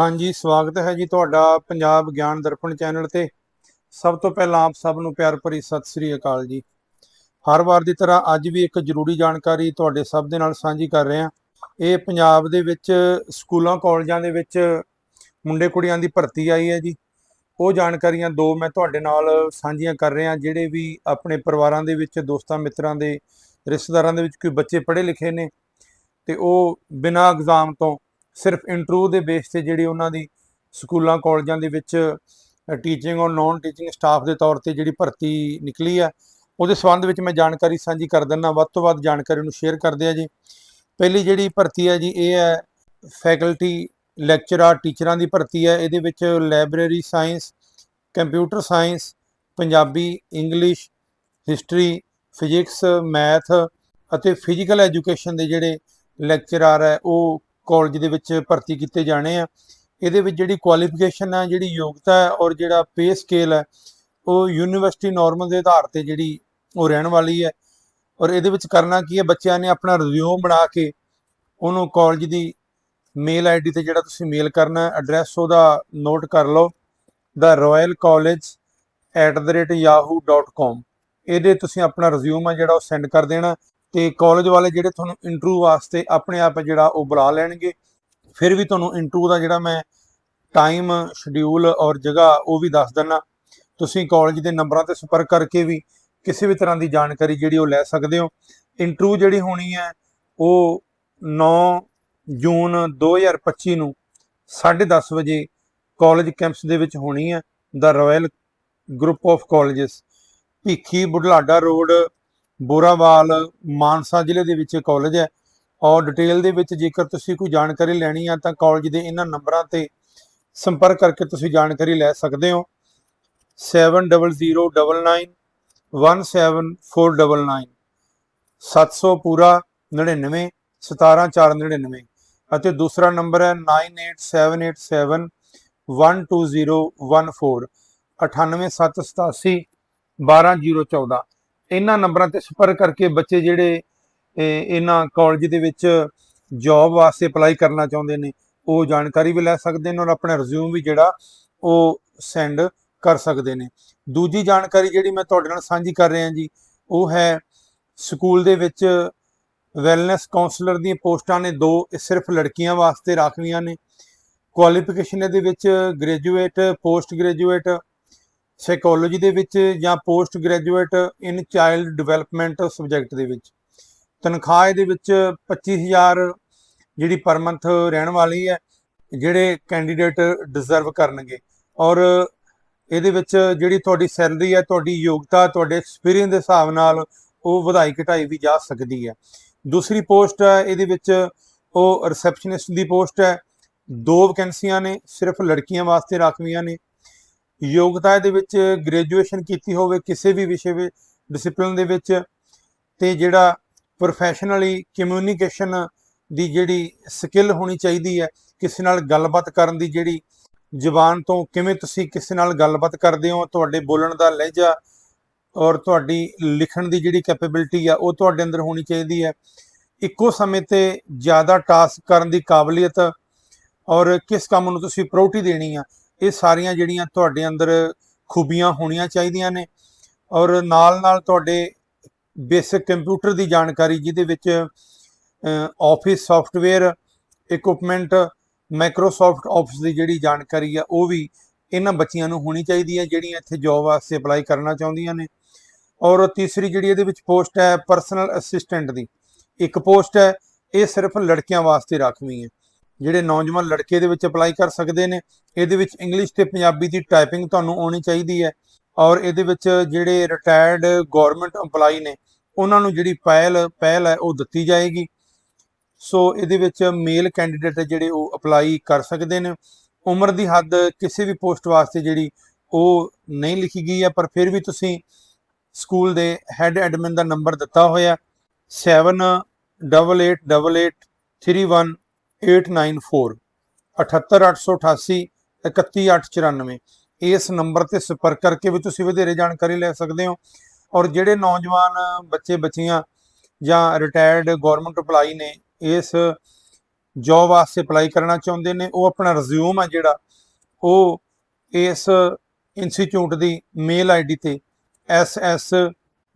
ਹਾਂਜੀ, ਸਵਾਗਤ ਹੈ ਜੀ ਤੁਹਾਡਾ ਪੰਜਾਬ ਗਿਆਨ ਦਰਪਣ ਚੈਨਲ ਤੇ। ਸਭ ਤੋਂ ਪਹਿਲਾਂ ਆਪ ਸਭ ਨੂੰ ਪਿਆਰ ਭਰੀ ਸਤਿ ਸ੍ਰੀ ਅਕਾਲ ਜੀ। ਹਰ ਵਾਰ ਦੀ ਤਰ੍ਹਾਂ ਅੱਜ ਵੀ ਇੱਕ ਜ਼ਰੂਰੀ ਜਾਣਕਾਰੀ ਤੁਹਾਡੇ ਸਭ ਦੇ ਨਾਲ ਸਾਂਝੀ ਕਰ ਰਹੇ ਹਾਂ। ਇਹ ਪੰਜਾਬ ਦੇ ਵਿੱਚ ਸਕੂਲਾਂ, ਕਾਲਜਾਂ ਦੇ ਵਿੱਚ ਮੁੰਡੇ ਕੁੜੀਆਂ ਦੀ ਭਰਤੀ ਆਈ ਹੈ ਜੀ। ਉਹ ਜਾਣਕਾਰੀਆਂ ਦੋ ਮੈਂ ਤੁਹਾਡੇ ਨਾਲ ਸਾਂਝੀਆਂ ਕਰ ਰਿਹਾ, ਜਿਹੜੇ ਵੀ ਆਪਣੇ ਪਰਿਵਾਰਾਂ ਦੇ ਵਿੱਚ, ਦੋਸਤਾਂ, ਮਿੱਤਰਾਂ ਦੇ, ਰਿਸ਼ਤੇਦਾਰਾਂ ਦੇ ਵਿੱਚ ਕੋਈ ਬੱਚੇ ਪੜ੍ਹੇ ਲਿਖੇ ਨੇ, ਤੇ ਉਹ ਬਿਨਾਂ ਐਗਜ਼ਾਮ ਤੋਂ ਸਿਰਫ ਇੰਟਰਵਿਊ ਦੇ ਬੇਸ ਤੇ ਜਿਹੜੀ ਉਹਨਾਂ ਦੀ ਸਕੂਲਾਂ, ਕਾਲਜਾਂ ਦੇ ਵਿੱਚ ਟੀਚਿੰਗ ਔਰ ਨਾਨ ਟੀਚਿੰਗ ਸਟਾਫ ਦੇ ਤੌਰ ਤੇ ਜਿਹੜੀ ਭਰਤੀ ਨਿਕਲੀ ਆ, ਉਹਦੇ ਸੰਬੰਧ ਵਿੱਚ ਮੈਂ ਜਾਣਕਾਰੀ ਸਾਂਝੀ ਕਰ ਦਿੰਦਾ ਵੱਧ ਤੋਂ ਵੱਧ ਜਾਣਕਾਰੀ ਨੂੰ ਸ਼ੇਅਰ ਕਰਦੇ ਆ ਜੀ। ਪਹਿਲੀ ਜਿਹੜੀ ਭਰਤੀ ਹੈ ਜੀ, ਇਹ ਹੈ ਫੈਕਲਟੀ ਲੈਕਚਰਾਰ ਟੀਚਰਾਂ ਦੀ ਭਰਤੀ ਹੈ ਇਹਦੇ ਵਿੱਚ library science computer science Punjabi English history physics math ਅਤੇ ਫਿਜ਼ੀਕਲ ਐਜੂਕੇਸ਼ਨ ਦੇ ਜਿਹੜੇ ਲੈਕਚਰਾਰ ਹੈ ਉਹ ਕਾਲਜ ਦੇ ਵਿੱਚ ਭਰਤੀ ਕੀਤੇ ਜਾਣੇ ਆ। ਇਹਦੇ ਵਿੱਚ ਜਿਹੜੀ ਕੁਆਲੀਫਿਕੇਸ਼ਨ ਹੈ ਜਿਹੜੀ ਯੋਗਤਾ ਹੈ ਔਰ ਜਿਹੜਾ ਪੇ ਸਕੇਲ ਹੈ ਉਹ ਯੂਨੀਵਰਸਿਟੀ ਨਾਰਮਲ ਦੇ ਆਧਾਰ ਤੇ ਜਿਹੜੀ ਉਹ ਰਹਿਣ ਵਾਲੀ ਹੈ ਔਰ ਇਹਦੇ ਵਿੱਚ ਕਰਨਾ ਕੀ ਹੈ ਬੱਚਿਆਂ ਨੇ ਆਪਣਾ ਰਿਜ਼ਿਊਮ ਬਣਾ ਕੇ ਉਹਨੂੰ ਕਾਲਜ ਦੀ ਮੇਲ ਆਈਡੀ ਤੇ ਜਿਹੜਾ ਤੁਸੀਂ ਮੇਲ ਕਰਨਾ ਐਡਰੈਸ ਉਹਦਾ ਨੋਟ ਕਰ ਲਓ। ਦਾ ਰਾਇਲ ਕਾਲਜ @yahoo.com ਇਹਦੇ ਤੁਸੀਂ ਆਪਣਾ ਰਿਜ਼ਿਊਮ ਹੈ ਜਿਹੜਾ ਉਹ ਸੈਂਡ ਕਰ ਦੇਣਾ। ਤੇ ਕਾਲਜ ਵਾਲੇ ਜਿਹੜੇ ਤੁਹਾਨੂੰ ਇੰਟਰਵਿਊ ਵਾਸਤੇ ਆਪਣੇ ਆਪ ਜਿਹੜਾ ਉਹ ਬੁਲਾ ਲੈਣਗੇ। ਫਿਰ ਵੀ ਤੁਹਾਨੂੰ ਇੰਟਰਵਿਊ ਦਾ ਜਿਹੜਾ ਮੈਂ ਟਾਈਮ ਸ਼ਡਿਊਲ ਔਰ ਜਗ੍ਹਾ ਉਹ ਵੀ ਦੱਸ ਦਿੰਨਾ। ਤੁਸੀਂ ਕਾਲਜ ਦੇ ਨੰਬਰਾਂ ਤੇ ਸੰਪਰਕ ਕਰਕੇ ਵੀ ਕਿਸੇ ਵੀ ਤਰ੍ਹਾਂ ਦੀ ਜਾਣਕਾਰੀ ਜਿਹੜੀ ਉਹ ਲੈ ਸਕਦੇ ਹੋ। ਇੰਟਰਵਿਊ ਜਿਹੜੀ ਹੋਣੀ ਹੈ, ਉਹ 9 ਜੂਨ 2025 ਨੂੰ 10:30 ਵਜੇ ਕਾਲਜ ਕੈਂਪਸ ਦੇ ਵਿੱਚ ਹੋਣੀ ਹੈ ਦਾ royal group of colleges Bhikhi Budhlada road Borawal, Mansa ਜ਼ਿਲ੍ਹੇ ਦੇ ਵਿੱਚ ਕਾਲਜ ਹੈ। ਔਰ ਡਿਟੇਲ ਦੇ ਵਿੱਚ ਜੇਕਰ ਤੁਸੀਂ ਕੋਈ ਜਾਣਕਾਰੀ ਲੈਣੀ ਆ, ਤਾਂ ਕਾਲਜ ਦੇ ਇਹਨਾਂ ਨੰਬਰਾਂ ਤੇ ਸੰਪਰਕ ਕਰਕੇ ਤੁਸੀਂ ਜਾਣਕਾਰੀ ਲੈ ਸਕਦੇ ਹੋ। 700999 17499 700 ਪੂਰਾ 99 17499 ਅਤੇ ਦੂਸਰਾ ਨੰਬਰ ਹੈ 98787 12014 98787 12014 ਇਹਨਾਂ ਨੰਬਰਾਂ ਤੇ ਸੰਪਰਕ ਕਰਕੇ ਬੱਚੇ ਜਿਹੜੇ ਇਹਨਾਂ ਕਾਲਜ ਦੇ ਵਿੱਚ ਜੌਬ ਵਾਸਤੇ ਅਪਲਾਈ ਕਰਨਾ ਚਾਹੁੰਦੇ ਨੇ, ਉਹ ਜਾਣਕਾਰੀ ਵੀ ਲੈ ਸਕਦੇ ਨੇ ਔਰ ਆਪਣਾ ਰਿਜ਼ਿਊਮ ਵੀ ਜਿਹੜਾ ਉਹ ਸੈਂਡ ਕਰ ਸਕਦੇ ਨੇ। ਦੂਜੀ ਜਾਣਕਾਰੀ ਜਿਹੜੀ ਮੈਂ ਤੁਹਾਡੇ ਨਾਲ ਸਾਂਝੀ ਕਰ ਰਿਹਾ ਜੀ, ਉਹ ਹੈ ਸਕੂਲ ਦੇ ਵਿੱਚ ਵੈਲਨੈਸ ਕਾਉਂਸਲਰ ਦੀਆਂ ਪੋਸਟਾਂ ਨੇ ਦੋ, ਇਹ ਸਿਰਫ ਲੜਕੀਆਂ ਵਾਸਤੇ ਰਾਖਵੀਆਂ ਨੇ। ਕੁਆਲੀਫਿਕੇਸ਼ਨ ਇਹਦੇ ਵਿੱਚ ਗ੍ਰੈਜੂਏਟ ਪੋਸਟ ਗ੍ਰੈਜੂਏਟ ਸਾਈਕੋਲੋਜੀ ਦੇ ਵਿੱਚ ਜਾਂ post graduate in child development subject ਦੇ ਵਿੱਚ। ਤਨਖਾਹ ਇਹਦੇ ਵਿੱਚ 25000 ਜਿਹੜੀ ਪਰ ਮੰਥ ਰਹਿਣ ਵਾਲੀ ਹੈ, ਜਿਹੜੇ ਕੈਂਡੀਡੇਟ ਡਿਜ਼ਰਵ ਕਰਨਗੇ। ਔਰ ਇਹਦੇ ਵਿੱਚ ਜਿਹੜੀ ਤੁਹਾਡੀ ਸੈਲਰੀ ਹੈ, ਤੁਹਾਡੀ ਯੋਗਤਾ, ਤੁਹਾਡੇ ਐਕਸਪੀਰੀਅੰਸ ਦੇ ਹਿਸਾਬ ਨਾਲ ਉਹ ਵਧਾਈ ਘਟਾਈ ਵੀ ਜਾ ਸਕਦੀ ਹੈ। ਦੂਸਰੀ ਪੋਸਟ ਹੈ, ਇਹਦੇ ਵਿੱਚ ਉਹ ਰਿਸੈਪਸ਼ਨਿਸਟ ਦੀ ਪੋਸਟ ਹੈ। ਦੋ ਵੈਕੈਂਸੀਆਂ ਨੇ, ਸਿਰਫ ਲੜਕੀਆਂ ਵਾਸਤੇ ਰਾਖਵੀਆਂ ਨੇ। ਯੋਗਤਾ ਦੇ ਵਿੱਚ ਗ੍ਰੈਜੂਏਸ਼ਨ ਕੀਤੀ ਹੋਵੇ, ਕਿਸੇ ਵੀ ਵਿਸ਼ੇ ਵਿੱਚ ਡਿਸਪਲਿਨ ਦੇ ਵਿੱਚ, ਤੇ ਜਿਹੜਾ ਪ੍ਰੋਫੈਸ਼ਨਲੀ ਕਮਿਊਨੀਕੇਸ਼ਨ ਦੀ ਜਿਹੜੀ ਸਕਿੱਲ ਹੋਣੀ ਚਾਹੀਦੀ ਹੈ, ਕਿਸੇ ਨਾਲ ਗੱਲਬਾਤ ਕਰਨ ਦੀ ਜਿਹੜੀ ਜ਼ੁਬਾਨ ਤੋਂ ਕਿਵੇਂ ਤੁਸੀਂ ਕਿਸੇ ਨਾਲ ਗੱਲਬਾਤ ਕਰਦੇ ਹੋ, ਤੁਹਾਡੇ ਬੋਲਣ ਦਾ ਲਹਿਜਾ ਔਰ ਤੁਹਾਡੀ ਲਿਖਣ ਦੀ ਜਿਹੜੀ ਕੈਪੇਬਿਲਿਟੀ ਆ, ਉਹ ਤੁਹਾਡੇ ਅੰਦਰ ਹੋਣੀ ਚਾਹੀਦੀ ਹੈ। ਇੱਕੋ ਸਮੇਂ ਤੇ ਜ਼ਿਆਦਾ ਟਾਸਕ ਕਰਨ ਦੀ ਕਾਬਲੀਅਤ ਔਰ ਕਿਸ ਕੰਮ ਨੂੰ ਤੁਸੀਂ ਪ੍ਰਾਇੋਰਟੀ ਦੇਣੀ ਆ ਇਹ ਸਾਰੀਆਂ ਜਿਹੜੀਆਂ ਤੁਹਾਡੇ ਅੰਦਰ ਖੂਬੀਆਂ ਹੋਣੀਆਂ ਚਾਹੀਦੀਆਂ ਨੇ ਔਰ ਨਾਲ ਨਾਲ ਤੁਹਾਡੇ ਬੇਸਿਕ ਕੰਪਿਊਟਰ ਦੀ ਜਾਣਕਾਰੀ, ਜਿਹਦੇ ਵਿੱਚ office software equipment Microsoft office ਦੀ ਜਿਹੜੀ ਜਾਣਕਾਰੀ ਆ, ਉਹ ਵੀ ਇਹਨਾਂ ਬੱਚੀਆਂ ਨੂੰ ਹੋਣੀ ਚਾਹੀਦੀ ਹੈ, ਜਿਹੜੀਆਂ ਇੱਥੇ ਜੌਬ ਵਾਸਤੇ ਅਪਲਾਈ ਕਰਨਾ ਚਾਹੁੰਦੀਆਂ ਨੇ। ਔਰ ਤੀਸਰੀ ਜਿਹੜੀ ਇਹਦੇ ਵਿੱਚ ਪੋਸਟ ਹੈ ਪਰਸਨਲ ਅਸਿਸਟੈਂਟ ਦੀ। ਇੱਕ ਪੋਸਟ ਹੈ, ਇਹ ਸਿਰਫ ਲੜਕੀਆਂ ਵਾਸਤੇ ਰਾਖਵੀਂ ਹੈ। ਜਿਹੜੇ ਨੌਜਵਾਨ ਲੜਕੇ ਦੇ ਵਿੱਚ ਅਪਲਾਈ ਕਰ ਸਕਦੇ ਨੇ, ਇਹਦੇ ਵਿੱਚ ਇੰਗਲਿਸ਼ ਤੇ ਪੰਜਾਬੀ ਦੀ ਟਾਈਪਿੰਗ ਤੁਹਾਨੂੰ ਆਉਣੀ ਚਾਹੀਦੀ ਹੈ ਔਰ ਇਹਦੇ ਵਿੱਚ ਜਿਹੜੇ ਰਿਟਾਇਰਡ ਗਵਰਨਮੈਂਟ EMPLOYE ਨੇ, ਉਹਨਾਂ ਨੂੰ ਜਿਹੜੀ ਪਹਿਲ ਪਹਿਲ ਹੈ ਉਹ ਦਿੱਤੀ ਜਾਏਗੀ। ਸੋ ਇਹਦੇ ਵਿੱਚ ਮੇਲ ਕੈਂਡੀਡੇਟ ਜਿਹੜੇ ਉਹ ਅਪਲਾਈ ਕਰ ਸਕਦੇ ਨੇ। ਉਮਰ ਦੀ ਹੱਦ ਕਿਸੇ ਵੀ ਪੋਸਟ ਵਾਸਤੇ ਜਿਹੜੀ ਉਹ ਨਹੀਂ ਲਿਖੀ ਗਈ ਹੈ, ਪਰ ਫਿਰ ਵੀ ਤੁਸੀਂ ਸਕੂਲ ਦੇ ਹੈੱਡ ਐਡਮਿਨ ਦਾ ਨੰਬਰ ਦਿੱਤਾ ਹੋਇਆ 788831 78888 31894 ਇਸ ਨੰਬਰ ਤੇ ਸੰਪਰਕ ਕਰਕੇ ਵੀ ਤੁਸੀਂ ਵਧੇਰੇ ਜਾਣਕਾਰੀ ਲੈ ਸਕਦੇ ਹੋ। ਔਰ ਜਿਹੜੇ ਨੌਜਵਾਨ ਬੱਚੇ ਬੱਚੀਆਂ ਜਾਂ ਰਿਟਾਇਰਡ ਗਵਰਨਮੈਂਟ EMPLOYE ਨੇ ਇਸ ਜੌਬ ਵਾਸਤੇ ਅਪਲਾਈ ਕਰਨਾ ਚਾਹੁੰਦੇ ਨੇ, ਉਹ ਆਪਣਾ ਰਿਜ਼ਿਊਮ ਆ ਜਿਹੜਾ, ਉਹ ਇਸ ਇੰਸਟੀਚਿਊਟ ਦੀ ਮੇਲ ਆਈਡੀ ਤੇ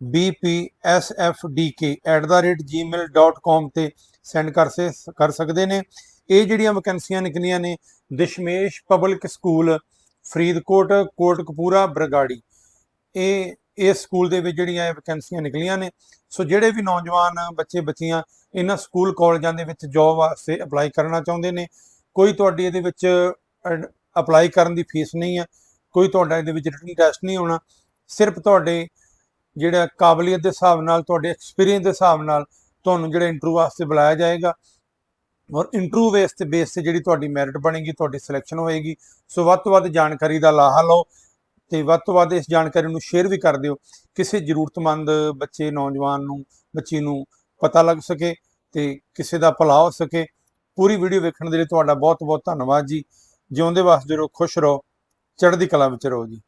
ssbpsfdk@gmail.com ਤੇ ਸੈਂਡ ਕਰ ਸੇ, ਕਰ ਸਕਦੇ ਨੇ। ਇਹ ਜਿਹੜੀਆਂ ਵੈਕੈਂਸੀਆਂ ਨਿਕਲੀਆਂ ਨੇ, ਦਸ਼ਮੇਸ਼ ਪਬਲਿਕ ਸਕੂਲ ਫਰੀਦਕੋਟ, ਕੋਟਕਪੂਰਾ, ਬਰਗਾੜੀ। ਇਹ, ਇਸ ਸਕੂਲ ਦੇ ਵਿੱਚ ਜਿਹੜੀਆਂ ਇਹ ਵੈਕੈਂਸੀਆਂ ਨਿਕਲੀਆਂ ਨੇ। ਸੋ ਜਿਹੜੇ ਵੀ ਨੌਜਵਾਨ ਬੱਚੇ, ਬੱਚੀਆਂ ਇਹਨਾਂ ਸਕੂਲ ਕਾਲਜਾਂ ਦੇ ਵਿੱਚ ਜੌਬ ਵਾਸਤੇ ਅਪਲਾਈ ਕਰਨਾ ਚਾਹੁੰਦੇ ਨੇ, ਕੋਈ ਤੁਹਾਡੀ ਇਹਦੇ ਵਿੱਚ ਅਪਲਾਈ ਕਰਨ ਦੀ ਫੀਸ ਨਹੀਂ ਹੈ, ਕੋਈ ਤੁਹਾਡਾ ਇਹਦੇ ਵਿੱਚ ਰਿਟਨ ਟੈਸਟ ਨਹੀਂ ਹੋਣਾ, ਸਿਰਫ ਤੁਹਾਡੇ ਜਿਹੜਾ ਕਾਬਲੀਅਤ ਦੇ ਹਿਸਾਬ ਨਾਲ, ਤੁਹਾਡੇ ਐਕਸਪੀਰੀਅੰਸ ਦੇ ਹਿਸਾਬ ਨਾਲ ਤੁਹਾਨੂੰ ਜਿਹੜਾ ਇੰਟਰਵਿਊ ਵਾਸਤੇ ਬੁਲਾਇਆ ਜਾਏਗਾ ਔਰ ਇੰਟਰਵਿਊ ਬੇਸ ਤੇ ਬੇਸ ਤੇ ਜਿਹੜੀ ਤੁਹਾਡੀ ਮੈਰਿਟ ਬਣੇਗੀ, ਤੁਹਾਡੀ ਸਿਲੈਕਸ਼ਨ ਹੋਏਗੀ। ਸੋ ਵੱਧ ਤੋਂ ਵੱਧ ਜਾਣਕਾਰੀ ਦਾ ਲਾਹਾ ਲਓ ਤੇ ਵੱਧ ਤੋਂ ਵੱਧ ਇਸ ਜਾਣਕਾਰੀ ਨੂੰ ਸ਼ੇਅਰ ਵੀ ਕਰ ਦਿਓ। ਕਿਸੇ ਜ਼ਰੂਰਤਮੰਦ ਬੱਚੇ, ਨੌਜਵਾਨ ਨੂੰ, ਬੱਚੀ ਨੂੰ ਪਤਾ ਲੱਗ ਸਕੇ ਤੇ ਕਿਸੇ ਦਾ ਭਲਾ ਹੋ ਸਕੇ। ਪੂਰੀ ਵੀਡੀਓ ਵੇਖਣ ਦੇ ਲਈ ਤੁਹਾਡਾ ਬਹੁਤ ਬਹੁਤ ਧੰਨਵਾਦ ਜੀ। ਜਿਉਂਦੇ ਵਾਸਤੇ ਰਹੋ, ਖੁਸ਼ ਰਹੋ, ਚੜ੍ਹਦੀ ਕਲਾ ਵਿੱਚ ਰਹੋ ਜੀ।